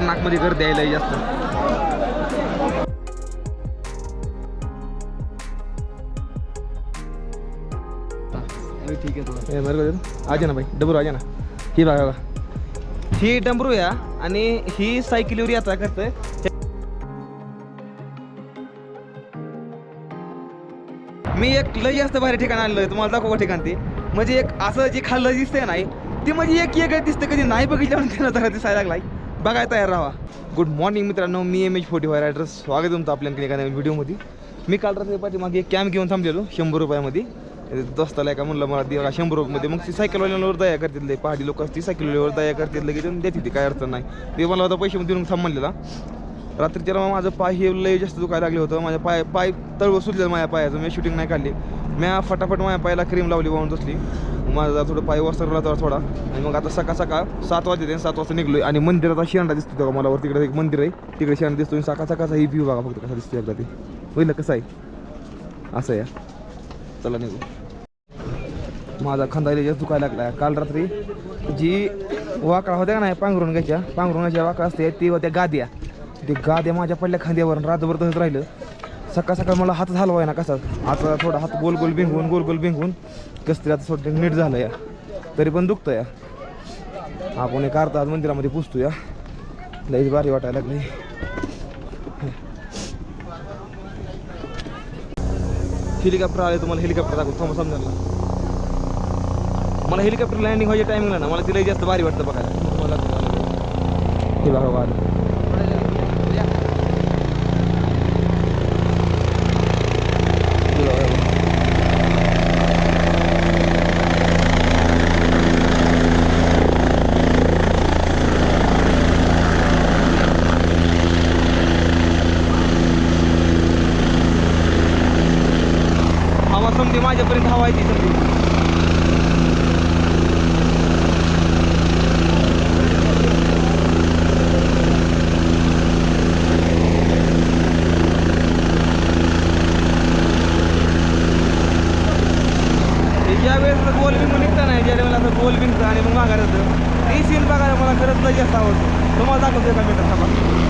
आतमध्ये गर्दी यायला जास्त. ठीक आहे आजा ना भाई डबरू आजा ना ही बघा बघा. ही डमरू या आणि ही सायकलीवर यात्रा करतोय. मी एक लय जास्त भारी ठिकाण आणलोय तुम्हाला दाखवा ठिकाण ते? म्हणजे एक असं जे खाल्लं दिसतंय नाही ते म्हणजे एक एक दिसतं कधी नाही बघितलं म्हणून त्याला जरा दिसायला लागलाय. बघाय तयार राहा. गुड मॉर्निंग मित्रांनो मी M H forty five rider स्वागत तुमचं आपल्या एका नवीन व्हिडिओमध्ये मी काल रात्री पाठीमागे एक कॅम्प घेऊन थांबलेलो शंभर रुपयामध्ये. दस्ताला का म्हणलं मला दे शंभर रुपयामध्ये. मग ती सायकलवाल्यांवर दया करतील पहाडी लोक ती सायकलवाल्यावर दया करतील लगेच देते ती काय अडचण नाही. ते मला होता पैसे देऊन थांब म्हणलेला. त्याला माझं पाय हे लय जास्त दुखायला लागले होतं. माझ्या पाय पाय तळवं सुटलेलं माझ्या पायाचं. मी शूटिंग नाही काढली. म्या फटाफट माझ्या पायाला क्रीम लावली वाहून बसली. माझा जरा थोडं पाय वसरला थोडा थोडा. आणि मग आता सकाळ सकाळ सात वाजते सात वाजता निघलोय. आणि मंदिराचा शेंडा दिसतो तेव्हा मला वर तिकडे एक मंदिर आहे. तिकडे शेंडा दिसतो आणि सकाळ सकाळचा ही व्ह्यू बघा फक्त कसा दिसतो एकदा ते. होईल कसं आहे? असं या. चला निघू. माझा खांदा जास्त दुखायला लागला. काल रात्री जी वाकळा होत्या का नाही पांघरुणाच्या पांघरुणाच्या वाकळा असते ती होत्या गाद्या. ते गाद्या माझ्या पडल्या खांद्यावर रातभर तसंच राहिलं. सकाळ सकाळ मला हात हलवाय ना कसा? आता थोडा हात गोल गोल भिंगून गोल गोल भिंगून कसं तरी आता थोडं नीट झालं या. तरी पण दुखतं या. आपण एक अर्धा आज मंदिरामध्ये पुसतो या. लईच भारी वाटायला लागली हेलिकॉप्टर आले तुम्हाला हेलिकॉप्टर दाखवतो थांबा समजायला. मला हेलिकॉप्टर लँडिंग व्हायच्या टायमिंगला ना मला तिला जास्त भारी वाटतं बघायला. हे बघा बघा आलं. हे बघा, हे बघा. हवा समधी माझ्यापर्यंत हवा आहे ती समधी हे ज्या वेळेस असं गोल बिंग निघतं नाही ज्या वेळेला असं गोल बिंगचं आणि मग माघार येतं ते सीन बघायला मला खरंच लय जास्त आवडतं तुम्हाला दाखवतो एका मिनिटात थांबा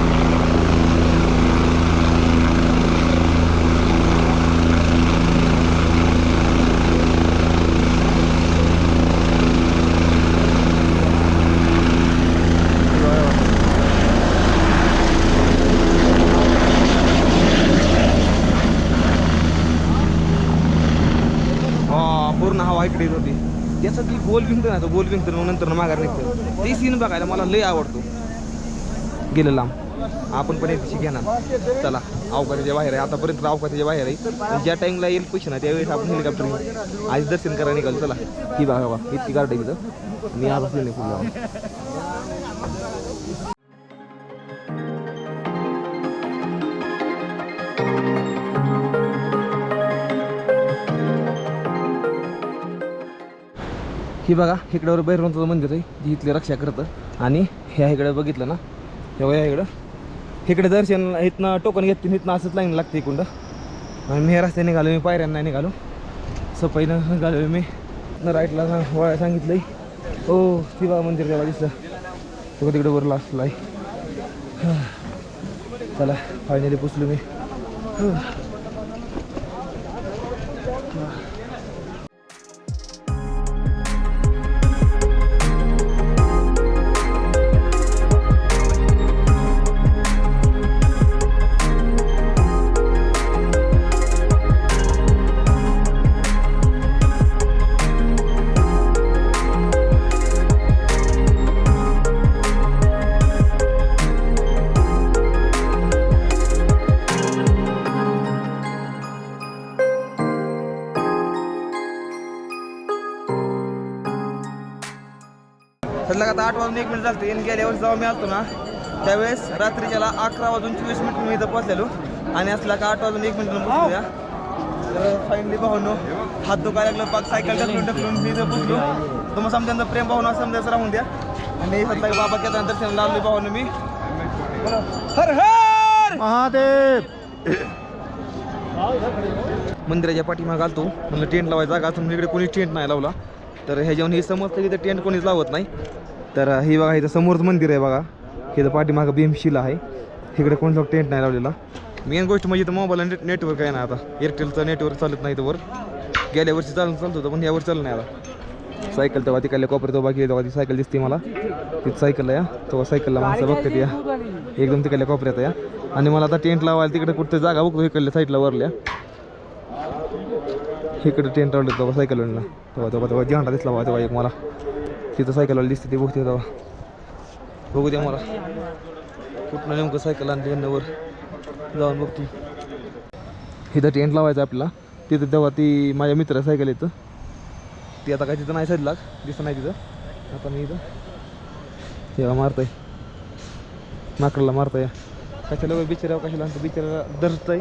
हा पूर्ण येत होती. त्याचं ती गोल भिंगतं ना तो गोल भिंगतं मग नंतर माघार निघतो ते सीन बघायला मला लय आवडतो. गेलं लांब. आपण पण एक दिवशी घेणार. चला अवकाशाच्या बाहेर आहे. आतापर्यंत अवकाशाच्या बाहेर आहे. ज्या टाईमला येईल पैसे ना त्यावेळेस आपण हेलिकॉप्टर घेऊ. आज दर्शन करायला निघालो. चला. ही बघा इतकी गार्ड आहे इथं मी आज असले नाही ही बघा इकडं बैरवंताचं मंदिर आहे जी इथली रक्षा करतं. आणि ह्या इकडे बघितलं ना तेव्हा ह्या इकडं. इकडे दर्शन इथनं टोकन घेते इथनं असंच लाईन लागते इकडं आणि मी रस्त्याने निघालो मी पायऱ्यांना निघालो. सफाईनं निघालो मी राईटला सांग वळा सांगितलं हो ती बघा मंदिर तेव्हा दिसलं. तो तिकडे वर लास्टला आहे चला फायनली पुसलो मी. आणि गेल्या वर्षी जेव्हा मी आलतो ना त्यावेळेस रात्रीच्याला अकरा वाजून चोवीस मिनिट मी इथं पोचलेलो आणि असला का आठ वाजून एक मिनिट पोचलो तर फायनली भावनो हात दुखायला लागलं पाक सायकल ढकलून ढकलून मी इथं पोचलो तुम्हाला समजा प्रेम भावना समजायचं राहून द्या. आणि सध्या बाबा केदार दर्शन लावले भावनो मी. हर हर! महादेव! मंदिराच्या पाठीमाग आलतो. म्हणलं टेंट लावायचा जागा असून इकडे कोणी टेंट नाही लावला. तर ह्याच्यावर हे समजतं की टेंट कोणीच लावत नाही. तर हे बघा इथं समोरच मंदिर आहे बघा. इथं पाठीमागं भीमशिला आहे. इकडे कोणता टेंट नाही लावलेला. मेन गोष्ट म्हणजे इथं मोबाईल नेट नेटवर्क आहे ना आता. एअरटेलचं नेटवर्क चालत नाही तर वर. गेल्या वर्षी चालून चालत होतं पण यावर चाललं नाही आता. सायकल तेव्हा तिकडल्या कोपऱ्यात उभा केली तेव्हा ती सायकल दिसते मला. तिथं सायकल आहे तेव्हा सायकलला माणसं बघते या. एकदम तिकडल्या कोपऱ्यात या. आणि मला आता टेंट लावायला तिकडे कुठं जागा बघतो इकडल्या साईडला वरल्या. इकडे टेंट लावलं तेव्हा सायकल तेव्हा तेव्हा तेव्हा झेंडा दिसला बघा तेव्हा एक मला. तिथं सायकलवाली दिसते ती बघते तेव्हा बघू द्या मला. कुठनं नेमकं सायकल आणली यांना जाऊन बघतो. इथं टेंट लावायचं आपला तिथं तेव्हा ती माझ्या मित्र सायकल येतं. ती आता काय तिथं नाही साईडला दिसत नाही तिथं. आता मी इथं. तेव्हा मारतंय. माकडला मारतंय. कशाला बिचाराव कशाला? आणतो बिचाराला धरतंय.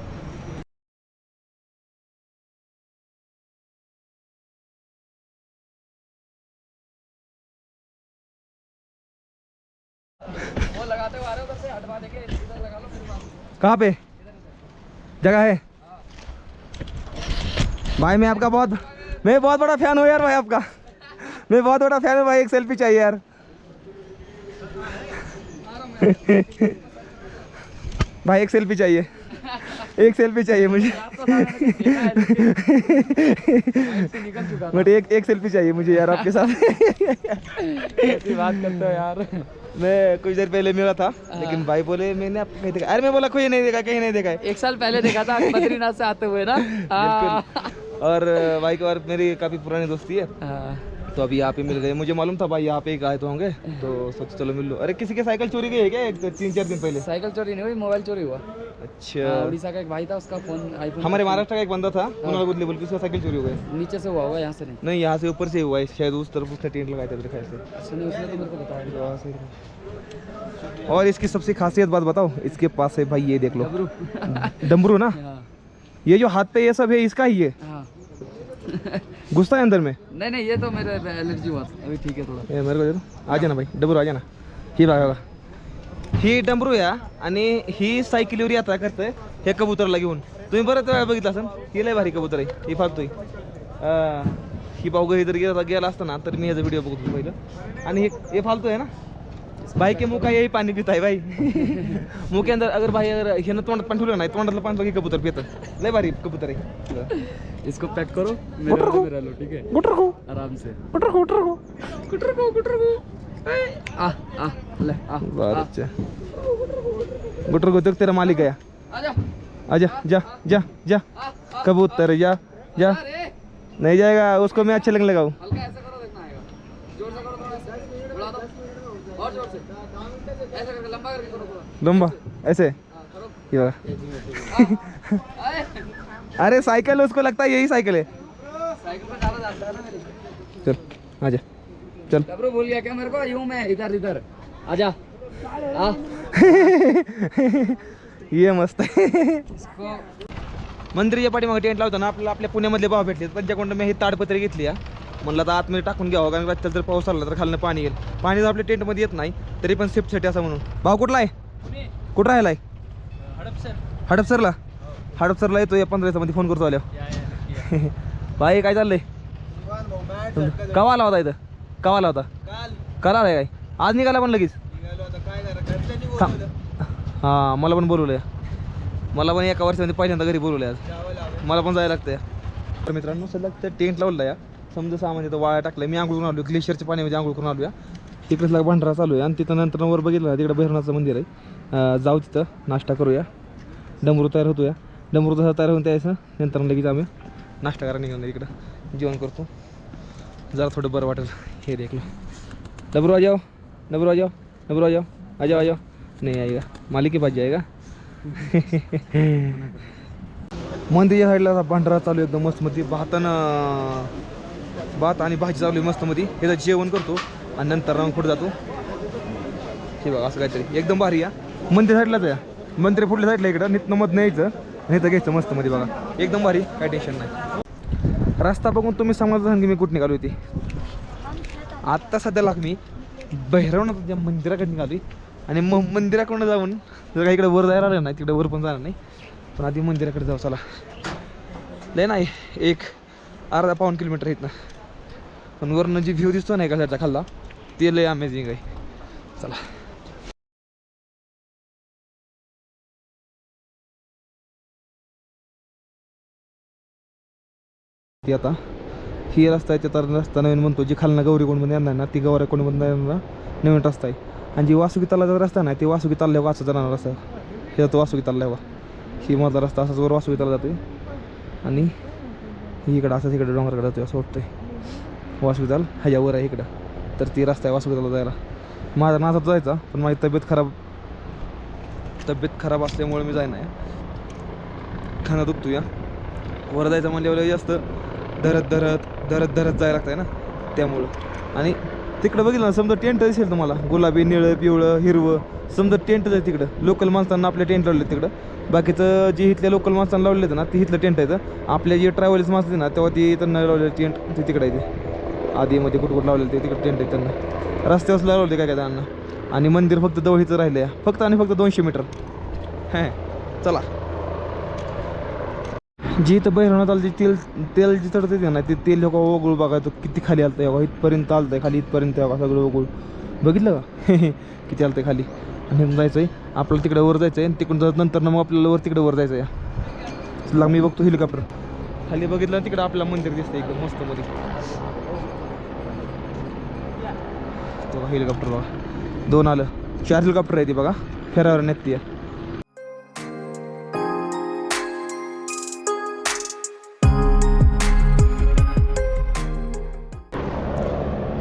कहाँ पे? जगह है। भाई मैं आपका बहुत मैं बहुत बड़ा फ़ैन हूँ यार भाई आपका। मैं बहुत बड़ा फ़ैन हूँ भाई एक सेल्फी चाहिए यार। भाई एक सेल्फी चाहिए। एक सेल्फी चाहिए मुझे। बट एक एक सेल्फी चाहिए मुझे यार आपके साथ। बात करते हो यार। मैं कुछ देर पहले मिला था लेकिन भाई बोले मैंने आपको कहीं देखा। अरे मैं बोला कोई नहीं देखा कहीं नहीं देखा एक साल पहले देखा था बद्रीनाथ से आते हुए ना। हाँ। और भाई के और मेरी काफ़ी पुरानी दोस्ती है। हाँ। तो अभी यहाँ पे मिल गए मुझे मालूम था भाई यहाँ पे एक आए तो होंगे। तो सोच चलो मिल लो। अरे किसी के साइकिल चोरी गई है क्या? तीन चार दिन पहले। साइकिल चोरी नहीं हुई मोबाइल चोरी हुआ। अच्छा। हाँ, उड़ीसा का एक भाई था उसका फ़ोन आईफोन हमारे महाराष्ट्र का एक बंदा था उन्होंने बोल बोल उसका साइकिल चोरी हो गई नीचे से हुआ होगा यहाँ से नहीं। नहीं यहाँ से ऊपर से हुआ है। शायद उस तरफ़ उसने टेंट लगाया था मेरे ख्याल से। अच्छा नहीं उसने तो मेरे को बताया और इसकी सबसे खासियत बात बताओ इसके पास है भाई ये देख लो। डमरू ना? हाँ। ये जो हाथ पे ये सब है इसका ही है। हाँ। घुसता है अंदर में? नहीं नहीं ये तो मेरे एलर्जी हुआ अभी ठीक है थोडा। हे मेरे को दे दो। आ ना भाई डमरू आ ना ही बघा बघा ही डमरू या आणि ही सायकलीवर यात्रा करतंय हे कबूतरला घेऊन। तुम्ही बरंच वेळा बघितलं असेल ही लय भारी कबूतर आहे ही फालतोय. ही पाव घरी जर गेला गेला असता ना तर मी ह्याचा व्हिडिओ बघत पहिलं आणि हे हे फालतू आहे ना? भाई के मुँह का यही पानी पीता है भाई। मुँह के अंदर अगर भाई अगर हे ना तोंडात पाणी ठेवलं नाही तोंडातलं पाणी की कबूतर पितं। लय भारी कबूतर आहे इसको पैक करो मेरे वाले में लो ठीक है? गुटर को आराम से। गुटर को गुटर को कुटर को कुटर को आ आ ले आ अच्छा गुटर को तेरा मालिक गया आजा आजा जा जा जा कबूतर जा जा। नहीं जाएगा उसको मैं अच्छे लगने लगा हूँ लंबा ऐसे. ये अरे साइकिल उसको लगता है यही साइकिल है. ना चल आजा चल. डबरू भूल गया क्या मेरे को? यूं मैं इधर इधर. आजा आ. ये मस्त आहे मंदिराच्या पाठीमागे टेंट लावताना आपल्याला आपल्या पुण्यामधले भाव भेटले त्यांच्याकडून मी ही ताडपत्री घेतली हा. म्हणलं आता आतमध्ये टाकून घ्यावं कारण रस्त्यात जर पाऊस आला तर खालनं पाणी येईल. पाणी जर आपल्या टेंटमध्ये येत नाही तरी पण सेफ्टसाठी असं म्हणून. भाव कुठला आहे? कुठं? राहिलाय? हडपसरला? हडपसरला येतो या पंधरा दिवसामध्ये फोन करतो आल्या भाई काय चाललंय? कवा आला होता इथं? कवा आला होता? काल. आलाय काय? आज निघाला पण लगेच. हां मला पण बोलवलंय. मला पण एका वर्षामध्ये पहिल्यांदा घरी बोलवलंय आज. मला पण जायला लागतंय. तर मित्रांनो सध्या टेंट लावलं या. समजा सामान इथं वाया टाकलं मी आंघोळ करून आलो ग्लेशियरच्या पाण्यामध्ये आंघोळ करून आलो या तिकडेच भांडारा चालू आहे आणि तिथं नंतर वर बघितलं तिकडे भैरवनाथचं मंदिर आहे. जाऊ तिथं नाश्ता करूया. डमरू तयार होतो या डमरू तसं तयार होऊन त्याचं नंतर लगेच आम्ही नाश्ता करायला निघालो इकडं. जेवण करतो. जरा थोडं बरं वाटेल. हे देखलं. डबरू आजाव डबरू आजाव जाओ डबरू आजाव जाओ आजाव. नाही आहे का मालिकी आएगा आहे का मंदिरच्या साईडला भांडारा चालू आहे एकदम मस्त मध्ये पाहताना भात आणि भाजी चालू आहे मस्त मध्ये ह्याचं जेवण करतो आणि नंतर राहून कुठं जातो. हे बघा असं काहीतरी. एकदम भारी या मंदिर साईडलाच या मंदिर पुढल्या साईडला इकडं. नितनं मधनं यायचं आणि इथं घ्यायचं मस्त मध्ये बघा. एकदम भारी. काय टेन्शन नाही. रस्ता बघून तुम्ही समजता की मी कुठं निघालो होती आत्ता सध्या लाग मी बहिरवणाच्या मंदिराकडे निघाली आणि मग मंदिराकडून जाऊन जर काही इकडे वर जायला आलं नाही तिकडे वर पण जाणार नाही. पण आधी मंदिराकडे जाऊ चला. लय नाही. एक अर्धा पाऊन किलोमीटर आहेत ना पण वरनं जी व्ह्यू दिसतो ना एका साईडचा खाल्ला ते लय अमेझिंग आहे. चला. ती आता ही रस्ता आहे त्याचा रस्ता नवीन म्हणतो जी खालना गौरी कोणमध्ये येणार ना ती गौरी कोणमध्ये येणार नवीन रस्ता आहे. आणि जी वासुकी तलाचा रस्ता नाही ते वासुकी तल्ल्या वाचा जाणार रस्ता हे तो वासुकी तल्ला ही मधला रस्ता असाच वर वासुकी तला जाते आणि ही इकडं असंच इकडे डोंगरकडे जातोय असं वाटतंय. वासुकी ह्याच्यावर आहे इकडं. तर ती रस्ता आहे वासुकी जायला. माझा नाचात जायचा पण माझी तब्येत खराब. तब्येत खराब असल्यामुळे मी जाईना खाणं दुखतो या वर जायचं म्हणल्यावर जास्त धरत धरत धरत धरत जायला लागतंय ना. त्यामुळं. आणि तिकडं बघितलं ना समजा टेंट दिसेल तुम्हाला. गुलाबी निळं पिवळं हिरवं. समजा टेंट आहे तिकडं. लोकल माणसांना आपल्या टेंट लावले तिकडं. बाकीचं जे इथल्या लोकल माणसांना लावले ना ते इथलं टेंट आहे आपल्या जे ट्रॅव्हल्स माणसं ना तेव्हा ती त्यांना लावले टेंट ते तिकडे आहे ते. आधीमध्ये कुठं कुठं लावलेलं ते तिकडे टेंट आहे त्यांना. रस्त्यावर लावले काय काय त्यांना. आणि मंदिर फक्त जवळीचं राहिलं आहे फक्त आणि फक्त दोनशे मीटर. हां चला. जी इथं बैरवण्यात आलं जे तेल तेल जी चढते ना ते तेल लोक वगळू बघायचं किती खाली आलतं आहे इथपर्यंत आलतंय खाली इथपर्यंत आहे सगळं वगळू. बघितलं का? किती आलतंय खाली. आणि जायचं आहे आपल्याला तिकडे वर जायचं आहे आणि तिकडून जात नंतर मग आपल्याला वर तिकडे वर जायचं आहे मी बघतो हेलिकॉप्टर खाली बघितलं तिकडं तिकडे आपलं मंदिर दिसतं एकदम मस्त मध्ये. बघा हेलिकॉप्टर बघा. दोन आलं. चार हेलिकॉप्टर आहे ती बघा. फेरावर नेत ती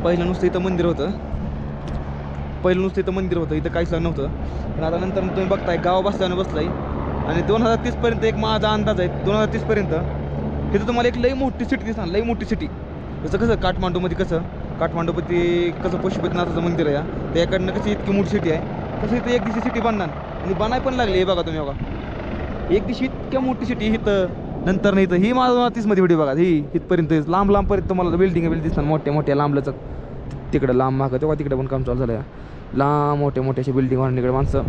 पहिलं नुसतं इथं मंदिर होतं. पहिलं नुसतं इथं मंदिर होतं. इथं काहीच नव्हतं. पण आता नंतर तुम्ही बघताय गाव बसल्यानं बसलाय. आणि दोन हजार तीसपर्यंत एक माझा अंदाज आहे दोन हजार तीसपर्यंत तिथं तुम्हाला एक लई मोठी सिटी दिसणार लई मोठी सिटी जसं कसं काठमांडूमध्ये कसं काठमांडूपती कसं पशुपतीनाथाचं मंदिर आहे या त्याकडनं कशी इतकी मोठी सिटी आहे. तसं इथं एक दिवशी सिटी बांधणार आणि बनाय पण लागली हे बघा तुम्ही बघा. एक दिवशी इतक्या मोठी सिटी इथं. नंतर नाही तर ही माझा तीसमध्ये व्हिडिओ बघा. ही इथपर्यंत लांब लांबपर्यंत तुम्हाला बिल्डिंग बिल्डिंग दिसतात मोठ्या मोठ्या लांबलचक. तिकडं लांब मागं. तेव्हा तिकडे पण काम चालू झालं आहे लांब मोठ्या मोठ्या अशा बिल्डिंग वाढून इकडे माणसं.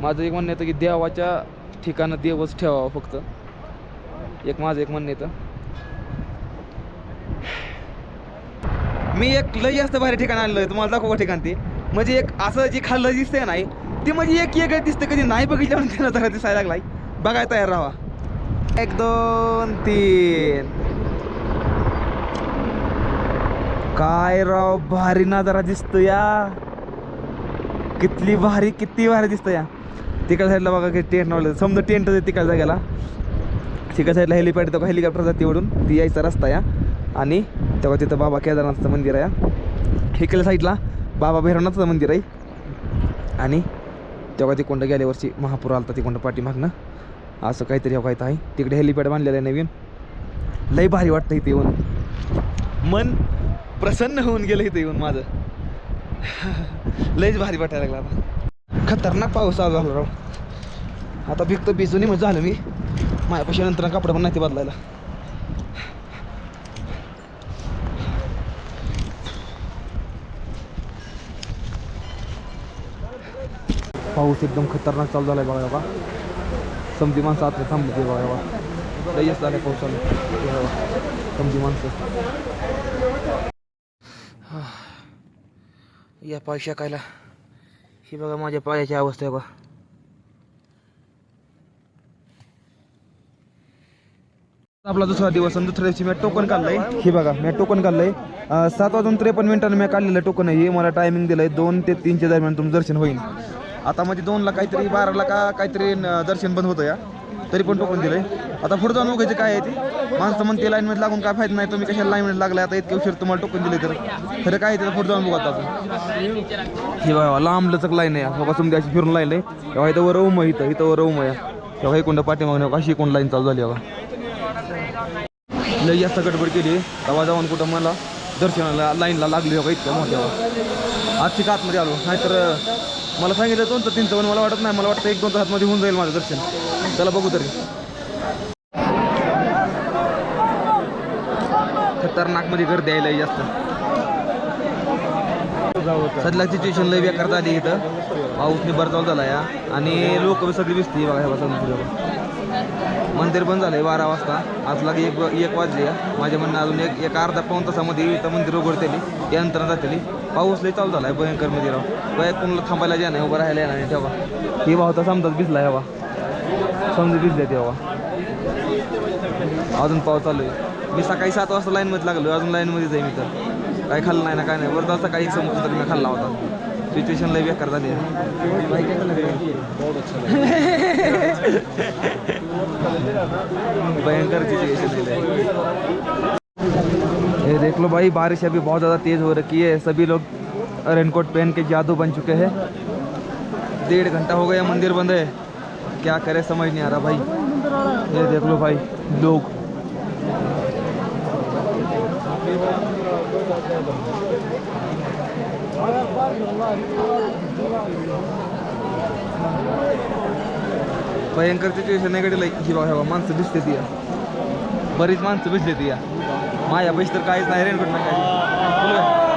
माझं एक म्हणणं येतं की देवाच्या ठिकाणं देवच ठेवावं फक्त. एक माझं एक म्हणणं येतं मी एक लय जास्त भारी ठिकाण आणलं तुम्हाला दाखवा ठिकाण ते? म्हणजे एक असं जे खाल्लं दिसतंय नाही ते म्हणजे एक एक दिसतं कधी नाही बघितलं त्यानं जरा दिसायला लागलाय. बघायला तयार राहा. एक दोन तीन. काय राव भारी नजारा दिसतो या. कितली भारी किती भारी दिसतं या. तिकडच्या साईडला बघा की टेंट लावलं समजा टेंट तिकडच्या जागेला. तिकडच्या साईडला हेलिपॅड तो हेलिकॉप्टर जाते वडून ती यायचा रस्ता या. आणि तेव्हा तिथं बाबा केदारनाथचं मंदिर आहे हिकल्या साईडला बाबा भैरवनाथचं मंदिर आहे. आणि तेव्हा तिकोंड गेल्या वर्षी महापूर आलता तिकोंड पाठीमागनं. असं काहीतरी हो काहीतरी आहे. तिकडे हेलिपॅड बांधलेलं आहे नवीन. लई भारी वाटतं इथे येऊन. मन प्रसन्न होऊन गेलं इथे येऊन माझं. लईच भारी वाटायला लागला आता. खतरनाक पाऊस चालू झाला राव. आता भिकतं भिजून मग झालं मी. माझ्यापाशी नंतर कपडे पण नाही ते बदलायला. पाऊस एकदम खतरनाक चालू झालाय बघा बघा समजी माणसं आत थांबली ते बघा बघा लयच झालं पाऊस. समजी माणसं. या पाय शेकायला. ही बघा माझ्या पायाची अवस्था आहे बघा. आपला दुसरा दिवस आणि दुसऱ्या दिवशी मी टोकन काढलंय. हे बघा मी टोकन काढलंय. सात वाजून त्रेपन्न मिनिटांनी मी काढलेलं टोकन आहे. हे मला टायमिंग दिलंय. दोन ते तीनच्या दरम्यान तुमचं दर्शन होईल. आता मध्ये दोनला काहीतरी बाराला का काहीतरी न- दर्शन बंद होतं या. तरी पण टोकन दिलंय. आता पुढे जाऊन बघायचं काय आहे ते? माणसं म्हणते लाईनमध्ये लागून काय फायदा नाही तुम्ही कशाला लाईनमध्ये लागलाय? आता इतके उशीर तुम्हाला टोकन दिले तर. खरं काय आहे त्याचं पुढे जाऊन बघा आता आपण. हे बघा लांब लचक लाईन आहे बघा समजा अशी फिरून लाईन आहे तेव्हा इथं वर उम आहे इथं इथं वर उम आहे तेव्हा इकडं पाठीमागणे अशी कोण लाईन चालू झाली बघा. लई जास्त गडबड केली तेव्हा जाऊन कुठं मला दर्शनाला लाईनला लागली बघा इतक्या मोठ्या. आजची आतमध्ये आलो? नाहीतर मला सांगितलं दोन तर तीनचं पण मला वाटत नाही. मला वाटतं एक दोन तासामध्ये होऊन जाईल माझं दर्शन. चला बघू तरी. खतरनाकमध्ये गर्दी आहे लई जास्त. सध्या सिच्युएशन लई बेकार झाली इथं. पाऊसने बरं चालू झाला या. आणि लोक सगळी दिसते बघा ह्या मंदिर बंद झालंय बारा वाजता. आज लागे एक एक वाजले माझ्या म्हणणं अजून एक एक अर्धा पाऊन तासामध्ये इथं मंदिर उघडतेली. यानंतर जातेली. पाऊस लई चालू झाला आहे भयंकरमध्ये राव. बाय कोणाला थांबायला जा नाही उभं राहायला नाही तेव्हा. हे भाव तर समजाच भिजला हवा. समजा भिजले तेव्हा अजून पाऊस चालू आहे. मी सकाळी सात वाजता लाईनमध्ये लागलो अजून लाईनमध्येच आहे मी तर काय खाल्लं नाही ना काय नाही. वरता सकाळी एक समोसा मी खाल्ला होता. सिच्युएशन लई बेकार झाली आहे. भयंकर सिचुएशन है देख लो भाई, बारिश अभी बहुत ज़्यादा तेज़ हो रखी है। सभी लोग रेनकोट पहन के जादू बन चुके हैं। डेढ़ घंटा हो गया मंदिर बंद है। क्या करे, समझ नहीं आ रहा भाई। ये देख लो भाई, लोग। भयंकर सिच्युएशन आहे कडे ही बघा बघा माणसं बरीच माणसं भिजली ती या. माझ्या पैसे तर काहीच नाही रेनकोट नाही काही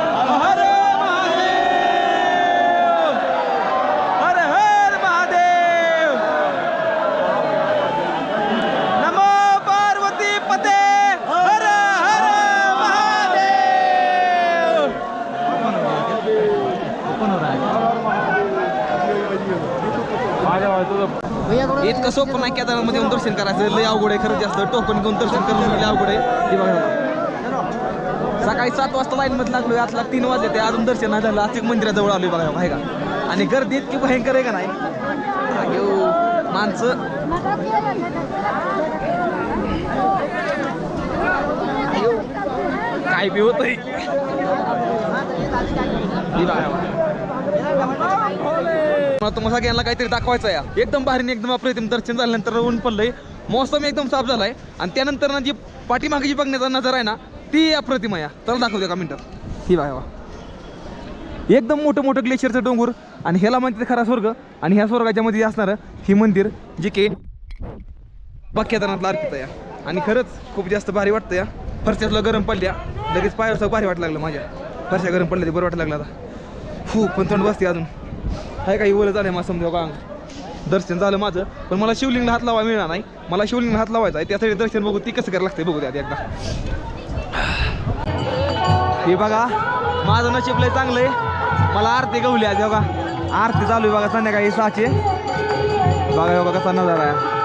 सोपं नाही केदारमध्ये येऊन दर्शन करायचं. लय अवघड आहे खरं जास्त. टोकन घेऊन दर्शन करणं लय अवघड आहे. बघा. सकाळी सात वाजता लाईन मध्ये लागलो आजला तीन वाजले ते अजून दर्शन नाही झालं. आज मंदिराजवळ आलो बघा आहे का? आणि गर्दी इतकी भयंकर आहे का नाही? माणसं. काय बी होत तुम्हाला सगळ्यांना काहीतरी दाखवायचं आहे एकदम भारी एकदम अप्रतिम दर्शन झाल्यानंतर ऊन पडलंय. मौसम एकदम साफ झालाय. आणि त्यानंतर ना जी पाठीमागे जी बघण्याचा नजर आहे ना ती अप्रतिम आहे त्याला दाखवते का मिनटं. ही बघा एकदम मोठं मोठं ग्लेशियरचं डोंगर आणि ह्याला म्हणते खरा स्वर्ग. आणि ह्या स्वर्गाच्या मध्ये असणारं ही मंदिर जे की बाक्यादानातलं अर्पित आहे आणि खरंच खूप जास्त भारी वाटतं या. फरशातला गरम पडल्या लगेच पायावर भारी वाटलं लागलं माझ्या. फरशा गरम पडल्या ते बरं वाटलं लागलं आता. खूप पण थंड बसते अजून. हाय काही ओलं झालं माझं समजा का दर्शन झालं माझं पण मला शिवलिंगला हात लावा मिळणार नाही. मला शिवलिंगला हात लावायचा आहे त्यासाठी दर्शन बघू ती कसं करायला लागते बघू त्यात एकदा. हे बघा माझं नशीब लय चांगलं आहे मला आरती गवली आज बघा. आरती चालू आहे बघा संध्याकाळी सहाचे. बघा बघा कसा नजारा आहे.